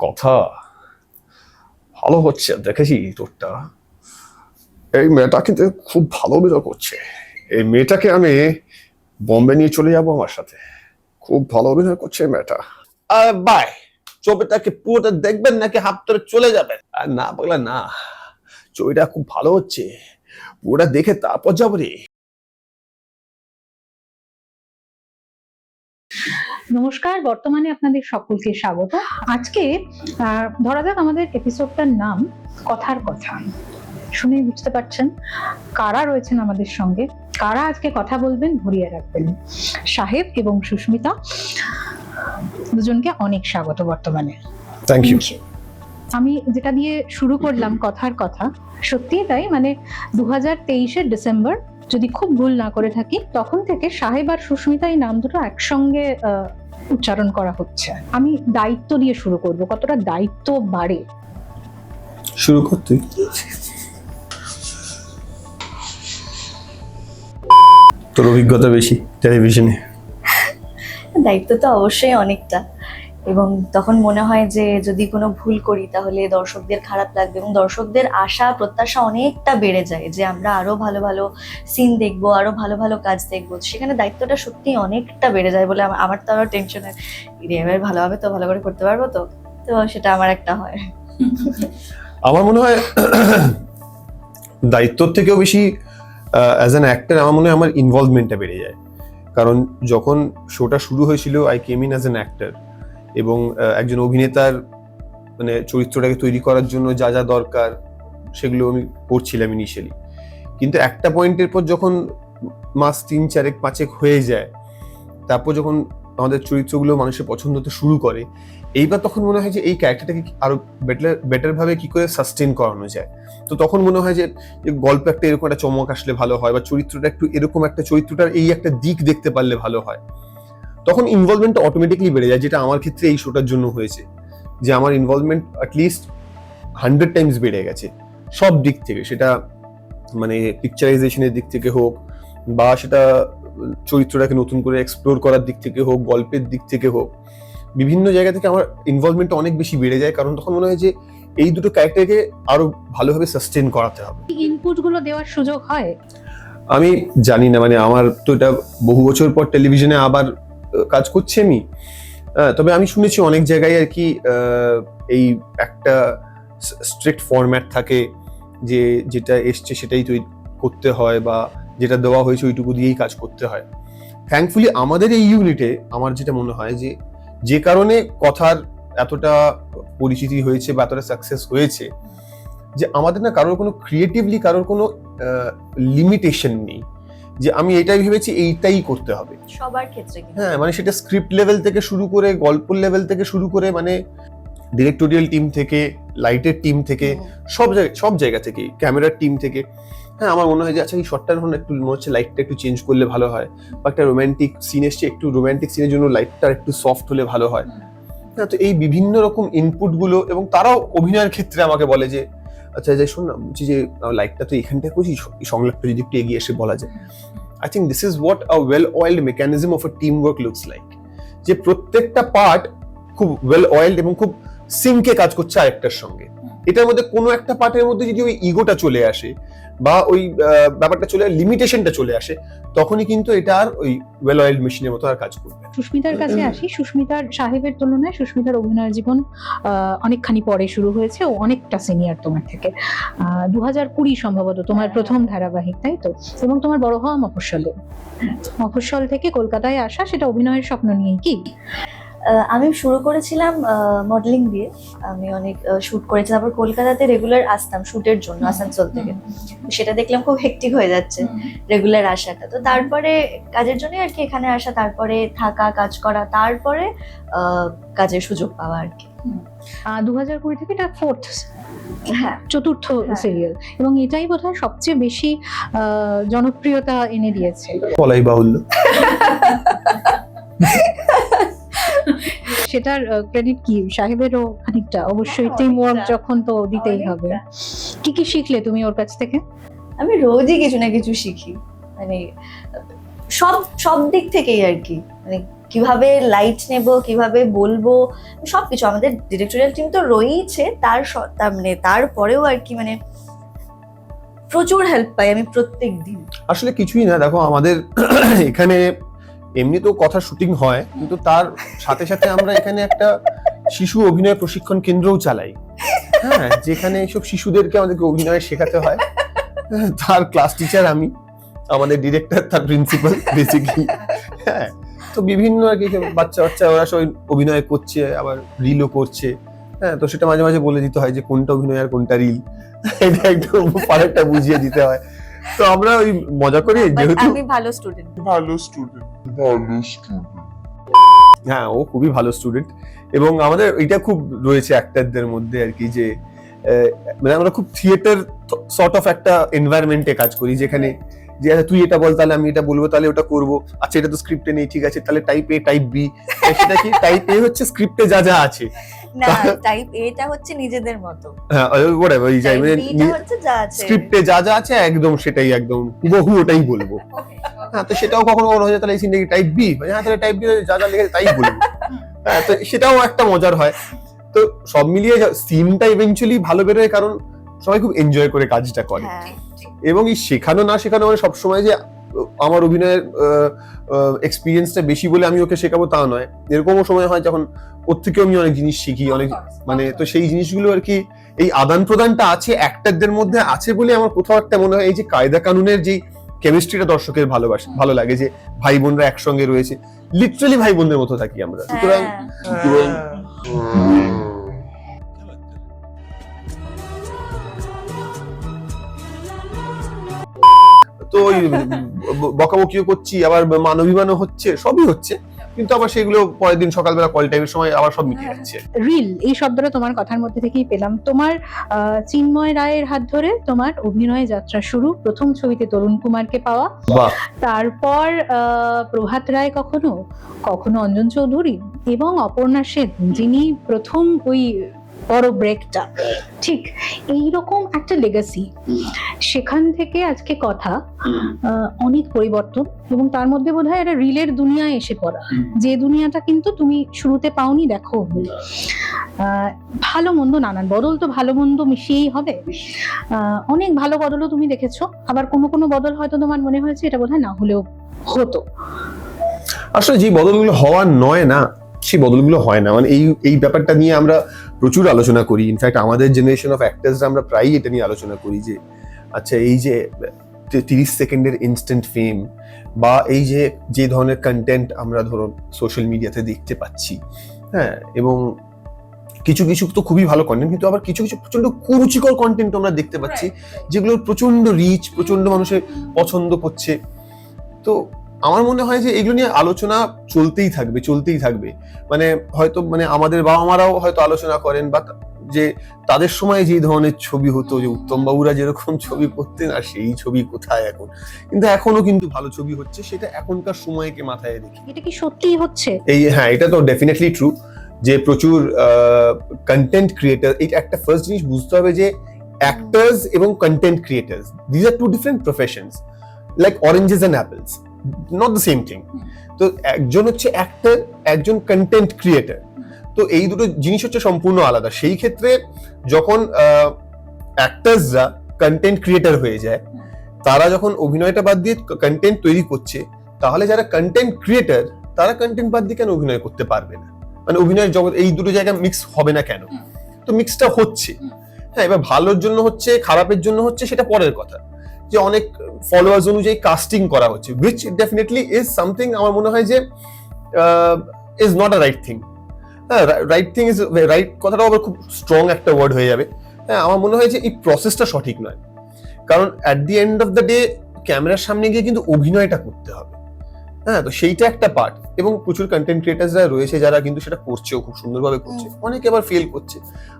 কথা। ভালো হচ্ছে দেখেছি তোরটা। এই মেয়েটা কিন্তু খুব ভালো অভিনয় করছে। এই মেয়েটাকে আমি বম্বে নিয়ে চলে যাব আমার সাথে। খুব ভালো অভিনয় করছে মেয়েটা। আরে বাই। ছবিটাকে পুরোটা দেখবেন নাকি হাফ ধরে চলে যাবেন? আর না বলে না। ছবিটা খুব ভালো হচ্ছে। পুরোটা দেখে তারপর যাব রে। নমস্কার বর্তমানে আপনাদের সকলকে স্বাগত। আজকে আহ, ধরা যাক আমাদের এপিসোডটার নাম কথার কথা। শুনেই বুঝতে পারছেন কারা রয়েছেন আমাদের সঙ্গে? কারা আজকে কথা বলবেন ভরিয়ে রাখবেন? সাহেব এবং সুস্মিতা দুজনকে অনেক স্বাগত বর্তমানে। থ্যাংক ইউ আমি যেটা দিয়ে শুরু করলাম কথার কথা সত্যিই তাই? মানে দু হাজার তেইশের ডিসেম্বর যদি খুব ভুল না করে থাকি তখন থেকে সাহেব আর সুস্মিতা এই নাম দুটো একসঙ্গে আহ, উচ্চারণ করা হচ্ছে। আমি দায়িত্ব দিয়ে শুরু করব কতটা দায়িত্ব বাড়ে। শুরু করতে তোর অভিজ্ঞতা বেশি টেলিভিশনে দায়িত্ব তো অবশ্যই অনেকটা। এবং তখন মনে হয় যে যদি কোনো ভুল করি তাহলে দর্শকদের খারাপ লাগবে এবং দর্শকদের আশা, প্রত্যাশা অনেকটা বেড়ে যায় যে আমরা আরও ভালো ভালো সিন দেখব আরও ভালো ভালো কাজ দেখব। সেখানে দায়িত্বটা সত্যি অনেকটা বেড়ে যায় বলে আমার তো আরও টেনশন এবার ভালোভাবে তো, ভালো করে করতে পারব তো? তো সেটা আমার একটা হয়। আমার মনে হয় দায়িত্বর থেকেও বেশি অ্যাজ অ্যান অ্যাক্টর আমার মনে হয় আমার ইনভলভমেন্টটা বেড়ে যায়। কারণ যখন শোটা শুরু হয়েছিল I came in as an actor এবং একজন অভিনেতার মানে চরিত্রটাকে তৈরি করার জন্য যা যা দরকার, সেগুলো আমি করছিলাম ইনিশিয়ালি কিন্তু একটা পয়েন্টের পর যখন মাস তিন, চারেক, পাঁচেক হয়ে যায়, তারপর যখন আমাদের চরিত্রগুলো মানুষের পছন্দ হতে শুরু করে, এইবার তখন মনে হয় যে এই ক্যারেক্টারটাকে আরও বেটার বেটার ভাবে কি করে সাস্টেন করানো যায়? তো তখন মনে হয় যে গল্প একটা এরকম একটা চমক আসলে ভালো হয়, বা চরিত্রটা একটু এরকম একটা, চরিত্রটার এই একটা দিক দেখতে পারলে ভালো হয়। তখন ইনভলভমেন্টটা অটোমেটিকলি বেড়ে যায় যেটা আমার ক্ষেত্রে এই শোটার জন্য হয়েছে। যে আমার ইনভলভমেন্ট অ্যাটলিস্ট হান্ড্রেড টাইমস বেড়ে গেছে। সব দিক থেকে সেটা মানে পিকচারাইজেশনের দিক থেকে হোক বা সেটা চরিত্রটাকে নতুন করে এক্সপ্লোর করার দিক থেকে হোক গল্পের দিক থেকে হোক বিভিন্ন জায়গা থেকে আমার ইনভলভমেন্টটা অনেক বেশি বেড়ে যায়। কারণ তখন মনে হয় যে এই দুটো ক্যারেক্টারকে আরও ভালোভাবে সাস্টেন করাতে হবে। ইনপুটগুলো দেওয়ার সুযোগ হয়? আমি জানি না মানে আমার তো এটা বহু বছর পর টেলিভিশনে আবার কাজ করছি আমি। তবে আমি শুনেছি অনেক জায়গায় আর কি এই একটা স্ট্রিক্ট ফরম্যাট থাকে যে যেটা এসছে সেটাই তৈরি করতে হয় বা যেটা দেওয়া হয়েছে ওইটুকু দিয়েই কাজ করতে হয়। থ্যাঙ্কফুলি আমাদের এই ইউনিটে আমার যেটা মনে হয় যে যে কারণে কথার এতটা পরিচিতি হয়েছে বা এতটা সাকসেস হয়েছে যে আমাদের না কারোর কোনো ক্রিয়েটিভলি কারোর কোনো লিমিটেশন নেই। যে আমি এটাই ভেবেছি এইটাই করতে হবে। সবার ক্ষেত্রে হ্যাঁ মানে সেটা স্ক্রিপ্ট লেভেল থেকে শুরু করে গল্প লেভেল থেকে শুরু করে মানে ডিরেক্টোরিয়াল টিম থেকে লাইটের টিম থেকে সব জায়গায় সব জায়গা থেকে ক্যামেরার টিম থেকে। হ্যাঁ আমার মনে হয় যে আচ্ছা এই শটটার এখন একটু মনে হচ্ছে লাইটটা একটু চেঞ্জ করলে ভালো হয় বা একটা রোমান্টিক সিন এসছে একটু রোমান্টিক সিনের জন্য লাইটটা একটু সফট হলে ভালো হয়। হ্যাঁ তো এই বিভিন্ন রকম ইনপুটগুলো এবং তারাও অভিনয়ের ক্ষেত্রে আমাকে বলে যে আচ্ছা যাই শোন বলছি যে লাইকটা তো এখানটায় করছি সংলাপটা যদি একটু এগিয়ে এসে বলা যায়। I think this is what a well oiled mechanism of a team work looks like যে প্রত্যেকটা পার্ট খুব ওয়েল অয়েলড এবং খুব সিঙ্কে কাজ করছে আরেকটার সঙ্গে। এটার মধ্যে কোনো একটা পার্টের মধ্যে যদি ওই ইগোটা চলে আসে বা ওই আহ, ব্যাপারটা চলে লিমিটেশনটা চলে আসে তখনই কিন্তু এটা আর ওই ওয়েল অয়েলড মেশিনের মতো আর কাজ করবে সুস্মিতার কাছে আসি। সুস্মিতার সাহেবের তুলনায় সুস্মিতার অভিনয় জীবন আহ, অনেকখানি পরে শুরু হয়েছে ও অনেকটা সিনিয়র তোমার থেকে। দু হাজার কুড়ি সম্ভবত তোমার প্রথম ধারাবাহিক তাই তো? এবং তোমার বড় হওয়া মফস্বলে। মফস্বল থেকে কলকাতায় আসা সেটা অভিনয়ের স্বপ্ন নিয়ে কি? আমি শুরু করেছিলাম মডেলিং দিয়ে। আমি অনেক শুট করেছি তারপর কলকাতাতে রেগুলার আসতাম শুটের জন্য আসানসোল থেকে। সেটা দেখলাম খুব হেক্টিক হয়ে যাচ্ছে রেগুলার আসাটা। তো তারপরে কাজের জন্য আর কি এখানে আসা তারপরে থাকা কাজ করা তারপরে আহ, কাজের সুযোগ পাওয়া আর কি। দু হাজার কুড়ি থেকে এটা ফোর্থ হ্যাঁ। চতুর্থ হ্যাঁ। সিরিয়াল এবং এটাই বোধহয় সবচেয়ে বেশি জনপ্রিয়তা এনে দিয়েছে। বলাই বাহুল্য। সেটার ক্রেডিট কি? সাহেবেরও খানিকটা। অবশ্যই হ্যাঁ, টিম ওয়ার্ক যখন তো দিতেই হবে। কি কি শিখলে তুমি ওর কাছ থেকে? আমি রোজই কিছু না কিছু শিখি। মানে সব সব দিক থেকেই আর কি। মানে কীভাবে লাইট নেব কীভাবে বলব সবকিছু। আমাদের ডিরেক্টোরিয়াল টিম তো রয়েইছে। তার স- তার মানে তারপরেও আর কি মানে প্রচুর হেল্প পাই আমি প্রত্যেক দিন আসলে কিছুই না। দেখো আমাদের এখানে এমনি তো কথা শুটিং হয়, কিন্তু তার সাথে সাথে আমরা এখানে একটা শিশু অভিনয় প্রশিক্ষণ কেন্দ্রও চালাই। হ্যাঁ যেখানে এইসব শিশুদেরকে আমাদেরকে অভিনয় শেখাতে হয়। তার ক্লাস টিচার আমি, আমাদের ডিরেক্টর তার প্রিন্সিপাল বেসিকলি হ্যাঁ তো বিভিন্ন আর কি, বাচ্চা বাচ্চা, ওরা সবাই অভিনয় করছে, আবার রিলও করছে। হ্যাঁ তো সেটা মাঝে মাঝে বলে দিতে হয় যে কোনটা অভিনয় আর কোনটা রিল এটা একটু ফারাকটা বুঝিয়ে দিতে হয়। তো আমরা ওই মজা করি যেহেতু আমি ভালো স্টুডেন্ট ভালো স্টুডেন্ট ভালো স্টুডেন্ট হ্যাঁ ও খুবই ভালো স্টুডেন্ট এবং আমাদের এটা খুব রয়েছে অ্যাক্টারদের মধ্যে আর কি যে আহ, মানে আমরা খুব থিয়েটার সর্ট অফ একটা এনভায়রনমেন্টে কাজ করি যেখানে যে আচ্ছা, তুই এটা বল তাহলে আমি এটা বলব তাহলে ওটা করব। আচ্ছা এটা তো স্ক্রিপ্টে নেই ঠিক আছে তাহলে টাইপ এ টাইপ বি সেটা কি? টাইপ এ হচ্ছে স্ক্রিপ্টে যা যা আছে। না টাইপ এটা হচ্ছে নিজেদের মতো। হ্যাঁ ওই যাই মানে যা স্ক্রিপ্টে যা যা আছে একদম সেটাই একদম হুবহু ওটাই বলব। হ্যাঁ তো সেটাও কখনো কখনো হয়ে যায় তাহলে এই সিনটা কি টাইপ বি হ্যাঁ তাহলে টাইপ বি যা যা লিখে তাই বলব। হ্যাঁ তো সেটাও একটা মজার হয়। তো সব মিলিয়ে সিনটা ইভেনচুয়ালি ভালো বেরোয় কারণ সবাই খুব এনজয় করে কাজটা করে। হ্যাঁ। এবং এই শেখানো না শেখানো মানে সবসময় যে আমার অভিনয়ের এক্সপিরিয়েন্সটা বেশি বলে আমি ওকে শেখাবো তা নয়। এরকমও সময় হয় যখন ওর থেকেও আমি অনেক জিনিস শিখি অনেক মানে তো সেই জিনিসগুলো আর কি এই আদান প্রদানটা আছে অ্যাক্টারদের মধ্যে আছে বলে আমার কোথাও একটা মনে হয় এই যে কায়দা কানুনের যে কেমিস্ট্রিটা দর্শকের ভালোবাসে ভালো লাগে যে ভাই বোনরা একসঙ্গে রয়েছে। লিটারালি ভাই বোনদের মতো থাকি আমরা। সুতরাং বকাবকিও করছি আবার মানবিমানও হচ্ছে সবই হচ্ছে। কিন্তু আবার সেগুলো পরের দিন সকালবেলা কল টাইমের সময় আবার সব মিটে যাচ্ছে রিল এই শব্দটা তোমার কথার মধ্যে থেকেই পেলাম। তোমার চিন্ময় রায়ের হাত ধরে তোমার অভিনয় যাত্রা শুরু। প্রথম ছবিতে তরুণ কুমারকে পাওয়া। তারপর আহ, প্রভাত রায় কখনো কখনো অঞ্জন চৌধুরী এবং অপর্ণা সেন যিনি প্রথম ওই বড় ব্রেকটা ঠিক এই রকম একটা লেগাসি সেখান থেকে আজকে কথা অনেক পরিবর্তন এবং তার মধ্যে বোধহয় একটা রিলের দুনিয়ায় এসে পড়া। যে দুনিয়াটা কিন্তু তুমি শুরুতে পাওনি দেখো। ভালো মন্দ নানান। বদল তো ভালো মন্দ মিশিয়েই হবে। অনেক ভালো বদলও তুমি দেখেছ। আবার কোনো কোনো বদল হয়তো তোমার মনে হয়েছে এটা বোধহয় না হলেও হতো। আসলে যে বদলগুলো হওয়ার নয় না সেই বদলগুলো হয় না। মানে এই এই ব্যাপারটা নিয়ে আমরা প্রচুর আলোচনা করি। ইনফ্যাক্ট আমাদের জেনারেশন অফ অ্যাক্টার্সরা আমরা প্রায়ই এটা নিয়ে আলোচনা করি যে আচ্ছা এই যে তিরিশ সেকেন্ডের ইনস্ট্যান্ট ফেম বা এই যে যে ধরনের কন্টেন্ট আমরা ধরুন সোশ্যাল মিডিয়াতে দেখতে পাচ্ছি। হ্যাঁ এবং কিছু কিছু তো খুবই ভালো কন্টেন্ট কিন্তু আবার কিছু কিছু প্রচণ্ড কুরুচিকর কন্টেন্ট আমরা দেখতে পাচ্ছি যেগুলোর প্রচণ্ড রিচ প্রচণ্ড মানুষের পছন্দ করছে। তো আমার মনে হয় যে এগুলো নিয়ে আলোচনা চলতেই থাকবে চলতেই থাকবে। মানে হয়তো মানে আমাদের বাবা মারাও হয়তো আলোচনা করেন বা যে তাদের সময় যে ধরনের ছবি হতো যে উত্তম বাবুরা যেরকম ছবি করতেন আর সেই ছবি কোথায় এখন? কিন্তু এখনও কিন্তু ভালো ছবি হচ্ছে সেটা এখনকার সময়কে মাথায় রেখে। এটা কি সত্যিই হচ্ছে? এই হ্যাঁ এটা তো ডেফিনেটলি ট্রু যে প্রচুর কন্টেন্ট ক্রিয়েটার এটা একটা ফার্স্ট জিনিস বুঝতে হবে যে অ্যাক্টার্স এবং content creators these are two different professions like oranges and apples not the same thing তো একজন হচ্ছে অ্যাক্টর একজন কন্টেন্ট ক্রিয়েটার তো এই দুটো জিনিস হচ্ছে সম্পূর্ণ আলাদা। সেই ক্ষেত্রে যখন অ্যাক্টার্সরা কন্টেন্ট ক্রিয়েটার হয়ে যায় তারা যখন অভিনয়টা বাদ দিয়ে কন্টেন্ট তৈরি করছে তাহলে যারা কন্টেন্ট ক্রিয়েটার তারা কন্টেন্ট বাদ দিয়ে কেন অভিনয় করতে পারবে না? মানে অভিনয়ের জগৎ এই দুটো জায়গা মিক্স হবে না কেন? তো মিক্সটা হচ্ছে। হ্যাঁ এবার ভালোর জন্য হচ্ছে খারাপের জন্য হচ্ছে সেটা পরের কথা। যে অনেক ফলোয়ার্স অনুযায়ী কাস্টিং করা হচ্ছে উইচ ডেফিনেটলি ইজ সামথিং আমার মনে হয় যে is not a right thing হ্যাঁ রাইট থিং ইজ রাইট কথাটাও আবার খুব স্ট্রং একটা ওয়ার্ড হয়ে যাবে। হ্যাঁ আমার মনে হয় যে এই প্রসেসটা সঠিক নয়। কারণ at the end of the day ক্যামেরার সামনে গিয়ে কিন্তু অভিনয়টা করতে হবে। হ্যাঁ তো সেইটা একটা পার্ট এবং প্রচুর কন্টেন্ট ক্রিয়েটার্সরা রয়েছে যারা কিন্তু সেটা করছেও খুব সুন্দরভাবে করছে। অনেকে আবার ফেল করছে।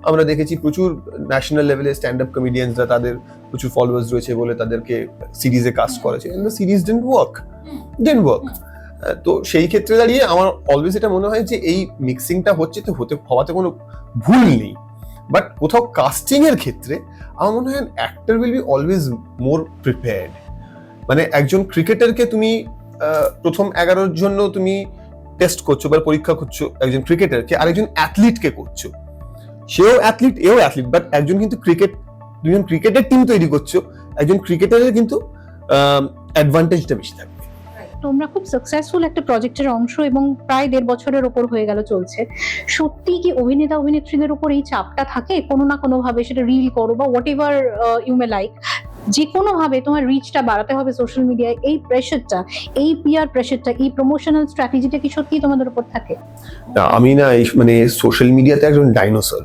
আমরা দেখেছি প্রচুর ন্যাশনাল লেভেলে স্ট্যান্ড আপ কমেডিয়ানসরা তাদের প্রচুর ফলোয়ার্স রয়েছে বলে তাদেরকে সিরিজে কাস্ট করেছে the series didn't work didn't work তো সেই ক্ষেত্রে দাঁড়িয়ে আমার অলওয়েজ এটা মনে হয় যে এই মিক্সিংটা হচ্ছে তো হতে হওয়াতে কোনো ভুল নেই। বাট কোথাও কাস্টিং এর ক্ষেত্রে আমার মনে হয় actor will be always more prepared মানে একজন ক্রিকেটারকে তুমি প্রথম এগারোর জন্য তুমি টেস্ট করছ বা পরীক্ষা করছ একজন ক্রিকেটারকে আরেকজন অ্যাথলিটকে করছ। সেও অ্যাথলিট এও অ্যাথলিট বাট একজন কিন্তু ক্রিকেট দুজন ক্রিকেটের টিম তৈরি করছ, একজন ক্রিকেটারের কিন্তু অ্যাডভান্টেজটা বেশি থাকবে। তোমরা খুব সাকসেসফুল একটা প্রজেক্টের অংশ এবং প্রায় দেড় বছরের ওপর হয়ে গেল চলছে। সত্যি কি অভিনেতা, অভিনেত্রীদের উপর এই চাপটা থাকে? কোনো না কোনো ভাবে সেটা রিল করো বা whatever you may like যে কোনো ভাবে তোমার রিচটা বাড়াতে হবে সোশ্যাল মিডিয়ায় এই প্রেশারটা এই পিয়ার প্রেশারটা এই প্রমোশনাল স্ট্র্যাটেজিটা কি সত্যি তোমাদের উপর থাকে? না, আমি না এই মানে সোশ্যাল মিডিয়াতে একজন ডাইনোসর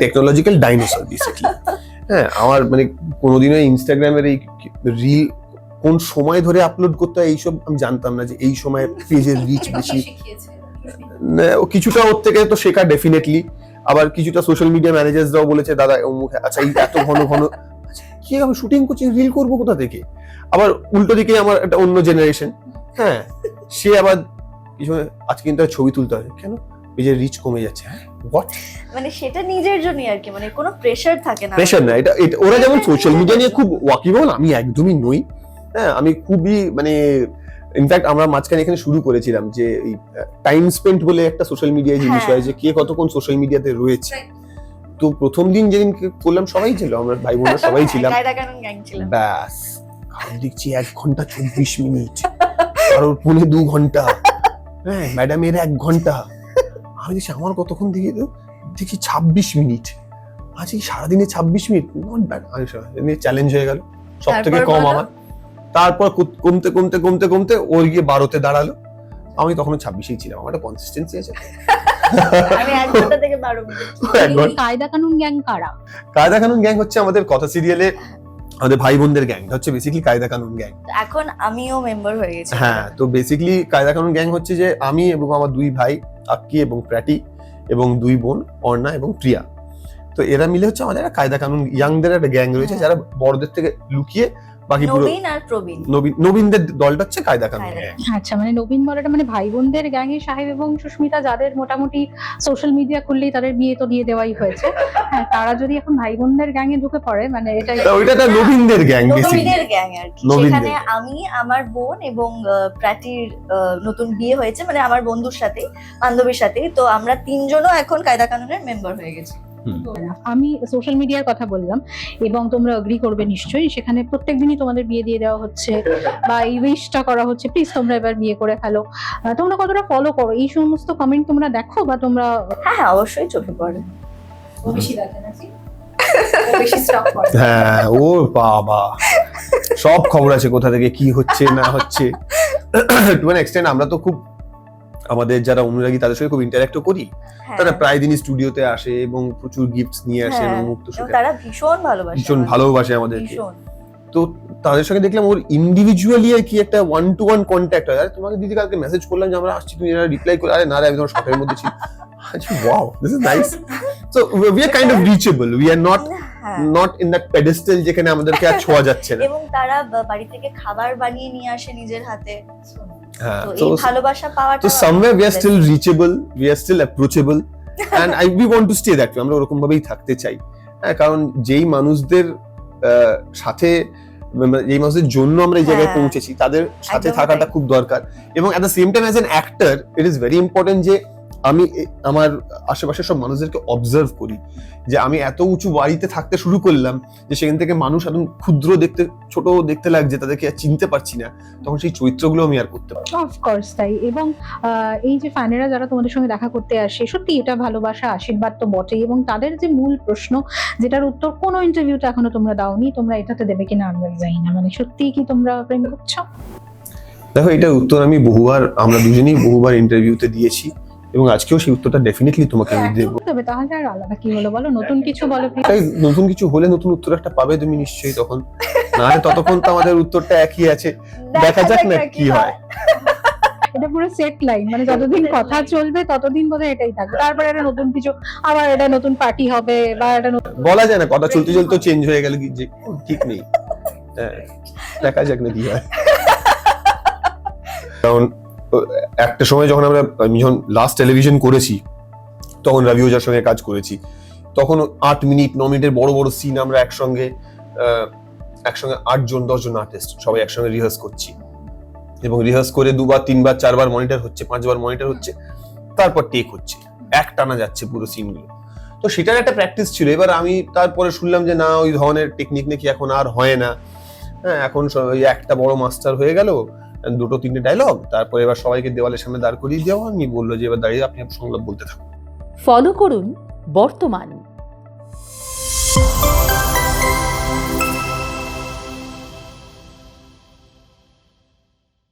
টেকনোলজিক্যাল ডাইনোসর বেসিকলি হ্যাঁ আমার মানে কোনোদিনও ইনস্টাগ্রামের এই রিল কোন সময় ধরে আপলোড করতে হয় এইসব আমি জানতাম না যে এই সময় পেজের রিচ বেশি। ও কিছুটা ওর থেকে তো শেখা ডেফিনেটলি আবার কিছুটা সোশ্যাল মিডিয়া ম্যানেজার্সরাও বলেছে দাদা অমুক আচ্ছা এই এত ঘন ঘন কি আমি শুটিং করছি রিল করব কোথা থেকে? আবার উল্টো দিকে আমার একটা অন্য জেনারেশন হ্যাঁ সে আবার কিছু আজকে কিন্তু ছবি তুলতে হবে কেন? রিচ কমে যাচ্ছে হ্যাঁ হোয়াট মানে সেটা নিজের আর কি মানে কোনো থাকে না। না এটা এটা- ওরা যেমন সোশ্যাল মিডিয়া নিয়ে খুব ওয়াকিবল আমি একদমই নই হ্যাঁ আমি খুবই মানে ইনফ্যাক্ট আমরা মাঝখানে এখানে শুরু করেছিলাম যে টাইম স্পেন্ট বলে একটা সোশ্যাল মিডিয়ায় জিনিস হ্যাঁ। হয় যে কে কতক্ষণ সোশ্যাল মিডিয়াতে রয়েছে। তো প্রথম দিন যেদিন করলাম সবাই ছিল আমরা ভাই বোনরা সবাই ছিলাম। ব্যাস আমি দেখছি এক ঘণ্টা চব্বিশ মিনিট কারোর পৌনে দু ঘণ্টা। হ্যাঁ ম্যাডামের এক ঘণ্টা। আমি দেখছি আমার কতক্ষণ দেখি তো? দেখছি ছাব্বিশ মিনিট। আজ এই সারাদিনে ছাব্বিশ মিনিট? নট ব্যাড আমি চ্যালেঞ্জ হয়ে গেল। সব থেকে কম আমার। তারপর কমতে কমতে কমতে কমতে ওর গিয়ে বারোতে দাঁড়াল। আমি তখন ছাব্বিশেই ছিলাম। আমার একটা কনসিস্টেন্সি আছে। আমি এক ঘণ্টা থেকে বারো মিনিট কায়দা কানুন গ্যাং কারা? কায়দা কানুন গ্যাং হচ্ছে আমাদের কথা সিরিয়ালে আমাদের ভাই বোনদের গ্যাং। হচ্ছে বেসিক্যালি কায়দা কানুন গ্যাং। এখন আমিও মেম্বার হয়ে গেছি। হ্যাঁ তো বেসিক্যালি কায়দা কানুন গ্যাং হচ্ছে যে আমি এবং আমার দুই ভাই আক্কি এবং প্র্যাটি এবং দুই বোন অর্ণা এবং প্রিয়া। তো এরা মিলে হচ্ছে আমাদের একটা কায়দা কানুন ইয়াংদের একটা গ্যাং রয়েছে হ্যাঁ। যারা বড়দের থেকে লুকিয়ে বাকি পুরো নবীন আর প্রবীণ। নবীন নবীনদের দলটা হচ্ছে কায়দা কানুন। গ্যাং আচ্ছা মানে নবীন বলাটা মানে ভাই বোনদের গ্যাংয়ে সাহেব এবং সুস্মিতা যাদের মোটামুটি সোশ্যাল মিডিয়া খুললেই তাদের বিয়ে তো দিয়ে দেওয়াই হয়েছে। হ্যাঁ তারা যদি এখন ভাই বোনদের গ্যাংয়ে ঢুকে পড়ে মানে এটাই ওইটা একটা নবীনদের গ্যাং নবীনের গ্যাং আর কি। সেখানে আমি আমার বোন এবং আহ, প্রাটির আহ, নতুন বিয়ে হয়েছে মানে আমার বন্ধুর সাথে বান্ধবীর সাথে। তো আমরা তিনজনও এখন কায়দা কানুনের মেম্বার হয়ে গেছি। আমি সোশ্যাল মিডিয়ার কথা বললাম এবং তোমরা এগ্রি করবে নিশ্চয়ই। সেখানে প্রত্যেক দিনই তোমাদের বিয়ে দিয়ে দেওয়া হচ্ছে বা এই উইশটা করা হচ্ছে। প্লিজ তোমরা এবার বিয়ে করে ফেলো। তোমরা কতটা ফলো করো? এই সমস্ত কমেন্ট তোমরা দেখো বা তোমরা হ্যাঁ হ্যাঁ অবশ্যই চোখে পড়ে। বেশি দেখে নাকি হ্যাঁ ও বাবা। সব খবর আছে কোথা থেকে কি হচ্ছে না হচ্ছে। টু অ্যান এক্সটেন্ট আমরা তো খুব আমাদের যারা অনুরাগী তাদের সঙ্গে খুব ইন্টারাক্টও করি। হ্যাঁ। তারা প্রায় দিনই স্টুডিওতে আসে এবং প্রচুর গিফটস নিয়ে আসে হ্যাঁ, মুক্ত সুখে তারা ভীষণ ভালোবাসে ভীষণ ভালোবাসে আমাদেরকে। তো তাদের সঙ্গে দেখলাম ওর ইন্ডিভিজুয়ালি আর কি একটা ওয়ান টু ওয়ান কন্ট্যাক্ট হয়। আরে তোমাকে দিদি কালকে মেসেজ করলাম যে আমরা আসছি তুমি রিপ্লাই করে। আরে না রে আমি তোমার শখের মধ্যে ছিল wow this is nice so we are kind of reachable we are not not in that pedestal যেখানে আমাদেরকে আর ছোঁয়া যাচ্ছে না। এবং তারা বাড়ি থেকে খাবার বানিয়ে নিয়ে আসে নিজের হাতে। তো ভালোবাসা পাওয়াটা তো reachable we want to stay that way আমরা ওরকম ভাবেই থাকতে চাই। হ্যাঁ কারণ যেই মানুষদের সাথে যেই মানুষদের জন্য আমরা এই জায়গায় হ্যাঁ, পৌঁছেছি তাদের সাথে থাকাটা খুব দরকার। এবং at the same time as an actor it is very important যে আমি আমার আশেপাশের সব মানুষদেরকে অবজার্ভ করি যে আমি এত উঁচু বাড়িতে থাকতে শুরু করলাম যে সেখান থেকে মানুষ একদম ক্ষুদ্র দেখতে ছোট দেখতে লাগছে তাদেরকে আর চিনতে পারছি না তখন সেই চরিত্রগুলো আমি আর করতে পারি অফকোর্স তাই। এবং এই যে ফ্যানেরা যারা তোমাদের সঙ্গে দেখা করতে আসে সত্যি এটা ভালোবাসা আশীর্বাদ তো বটেই এবং তাদের যে মূল প্রশ্ন যেটার উত্তর কোনো ইন্টারভিউতে এখনও তোমরা দাওনি তোমরা এটাতে দেবে কিনা আমরা জানি না। মানে সত্যি কি তোমরা প্রেম করছ? দেখো এটার উত্তর আমি বহুবার আমরা দুজনেই বহুবার ইন্টারভিউতে দিয়েছি। এবং আজকেও সেই উত্তরটা ডেফিনেটলি তোমাকে আমি দেবো। তবে তাহলে আর আলাদা কি হলো বলো? নতুন কিছু বলো তাই নতুন কিছু হলে নতুন উত্তর একটা পাবে তুমি নিশ্চয়ই তখন। না ততক্ষণ তো আমাদের উত্তরটা একই আছে। দেখা যাক না কি হয়। এটা পুরো সেট লাইন মানে যতদিন কথা চলবে ততদিন বোধহয় এটাই থাকবে। তারপরে একটা নতুন কিছু আবার এটা নতুন পার্টি হবে বা এটা বলা যায় না কথা চলতে চলতে চেঞ্জ হয়ে গেল কি যে ঠিক নেই। হ্যাঁ দেখা যাক না কি হয়। কারণ একটা সময় যখন আমরা, আমি যখন লাস্ট টেলিভিশন করেছি, তখন রবি ওজার সঙ্গে কাজ করেছি। তখন আট মিনিট, ন মিনিটের বড় বড় সিন আমরা একসঙ্গে একসঙ্গে আটজন, দশজন আর্টিস্ট সবাই একসঙ্গে রিহার্স করছি। এবং রিহার্স করে দুবার, তিনবার, চারবার মনিটর হচ্ছে, পাঁচবার মনিটর হচ্ছে, তারপর টেক হচ্ছে। এক টানা যাচ্ছে পুরো সিনগুলো তো সেটার একটা প্র্যাকটিস ছিল। এবার আমি তারপরে শুনলাম যে, না, ওই ধরনের টেকনিক নাকি এখন আর হয় না। হ্যাঁ এখন ওই একটা বড় মাস্টার হয়ে গেল। দুটো তিনটে ডায়লগ তারপরে এবার সবাইকে দেওয়ালের সামনে দাঁড় করিয়ে দেওয়া আমি বলল যে, এবার দাঁড়িয়ে আপনি সংলাপ বলতে থাকুন। ফলো করুন বর্তমান।